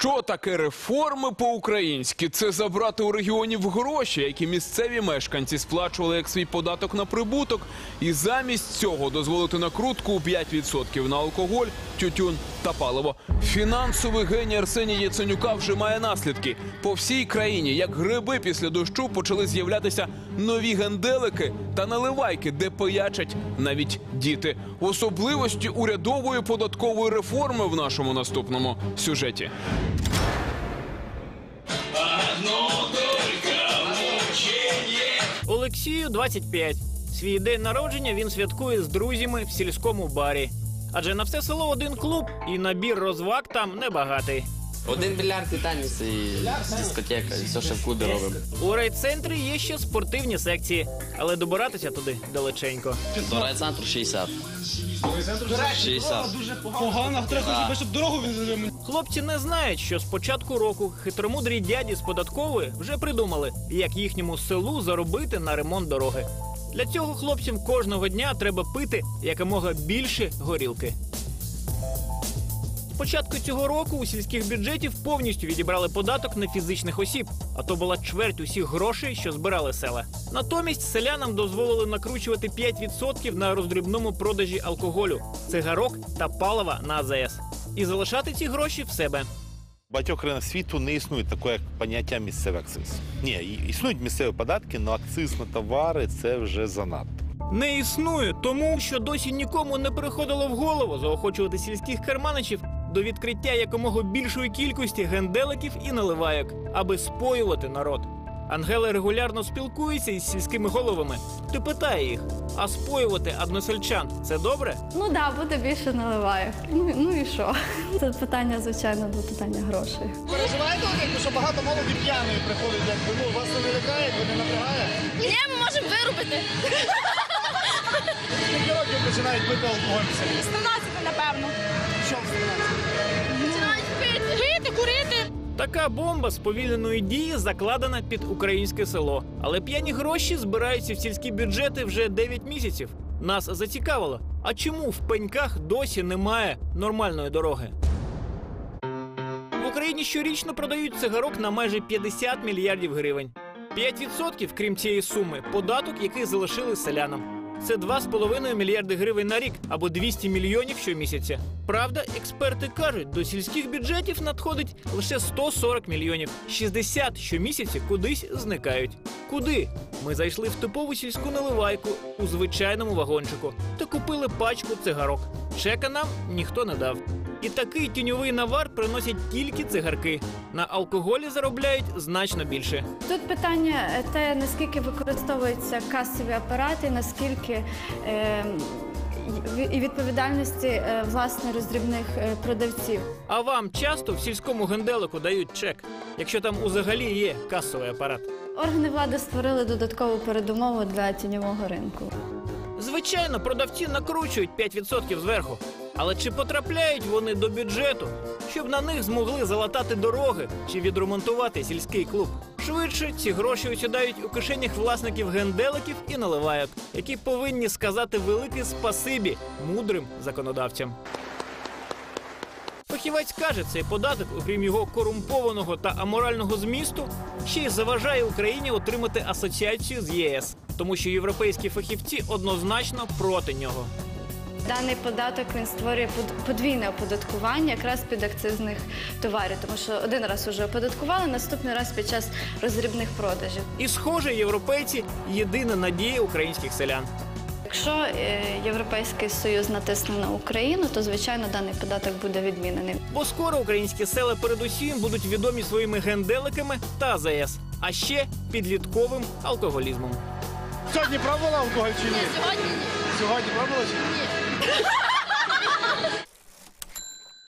Що таке реформи по-українськи? Це забрати у регіонів гроші, які місцеві мешканці сплачували як свій податок на прибуток, і замість цього дозволити накрутку у 5% на алкоголь, тютюн та паливо. Фінансовий геній Арсенія Яценюка вже має наслідки. По всій країні, як гриби після дощу, почали з'являтися нові генделики та наливайки, де пиячать навіть діти. Особливості урядової податкової реформи в нашому наступному сюжеті. Олексію 25. Свій день народження він святкує з друзями в сільському барі. Адже на все село один клуб, і набір розваг там небагатий. Один більярд і теніс, і дискотека, і все, що в клубі робимо. У райцентрі є ще спортивні секції, але добиратися туди далеченько. До райцентру 60. 60. Погано, треба, щоб дорогу Хлопці не знають, що з початку року хитромудрі дяді з податкової вже придумали, як їхньому селу заробити на ремонт дороги. Для цього хлопцям кожного дня треба пити якомога більше горілки. Початку цього року у сільських бюджетів повністю відібрали податок на фізичних осіб, а то була чверть усіх грошей, що збирали села. Натомість селянам дозволили накручувати 5% на роздрібному продажі алкоголю, цигарок та палива на АЗС. І залишати ці гроші в себе. В багатьох країнах світу не існує такого як поняття місцевий акциз. Ні, існують місцеві податки, але акциз на товари це вже занадто. Не існує, тому що досі нікому не приходило в голову заохочувати сільських карманичів до відкриття якомога більшої кількості генделиків і наливайок, аби споювати народ. Ангела регулярно спілкується із сільськими головами. Ти питає їх: а споювати односельчан це добре? Ну да, буде більше наливаю. Ну, ну і що? Це питання, звичайно, до питання грошей. Переживаєте, що багато молоді п'яної приходить, якби, ну, вас це не лякає, якби не напрягає? Ні, ми можемо виробити. Скільки років починають пити алкоголь селі? 17, напевно. Що в селі? Починають пити, пити, курити. Така бомба сповільненої дії закладена під українське село. Але п'яні гроші збираються в сільські бюджети вже 9 місяців. Нас зацікавило. А чому в пеньках досі немає нормальної дороги? В Україні щорічно продають цигарок на майже 50 мільярдів гривень. 5% крім цієї суми податок, який залишили селянам. Це 2,5 мільярди гривень на рік або 200 мільйонів щомісяця. Правда, експерти кажуть, до сільських бюджетів надходить лише 140 мільйонів. 60 щомісяця кудись зникають. Куди? Ми зайшли в типову сільську наливайку у звичайному вагончику та купили пачку цигарок. Чека нам ніхто не дав. І такий тіньовий навар приносять тільки цигарки. На алкоголі заробляють значно більше. Тут питання е, те, наскільки використовуються касові апарати, наскільки е, і- відповідальності е, власне роздрібних е, продавців. А вам часто в сільському генделику дають чек, якщо там взагалі є касовий апарат. Органи влади створили додаткову передумову для тіньового ринку. Звичайно, продавці накручують 5% зверху. Але чи потрапляють вони до бюджету, щоб на них змогли залатати дороги чи відремонтувати сільський клуб? Швидше ці гроші осідають у кишенях власників генделиків і наливайок, які повинні сказати велике спасибі мудрим законодавцям. Фахівець каже, цей податок, окрім його корумпованого та аморального змісту, ще й заважає Україні отримати асоціацію з ЄС, тому що європейські фахівці однозначно проти нього. Даний податок він створює подвійне оподаткування якраз під акцизних товарів, тому що один раз вже оподаткували, наступний раз під час роздрібних продажів. І, схоже, європейці єдина надія українських селян. Якщо е, Європейський Союз натисне на Україну, то звичайно даний податок буде відмінений. Бо скоро українські села передусім будуть відомі своїми генделиками та АЗС, а ще підлітковим алкоголізмом. Сьогодні пробувала алкоголь чи ні? Сьогодні ні. Сьогодні пробувала чи ні?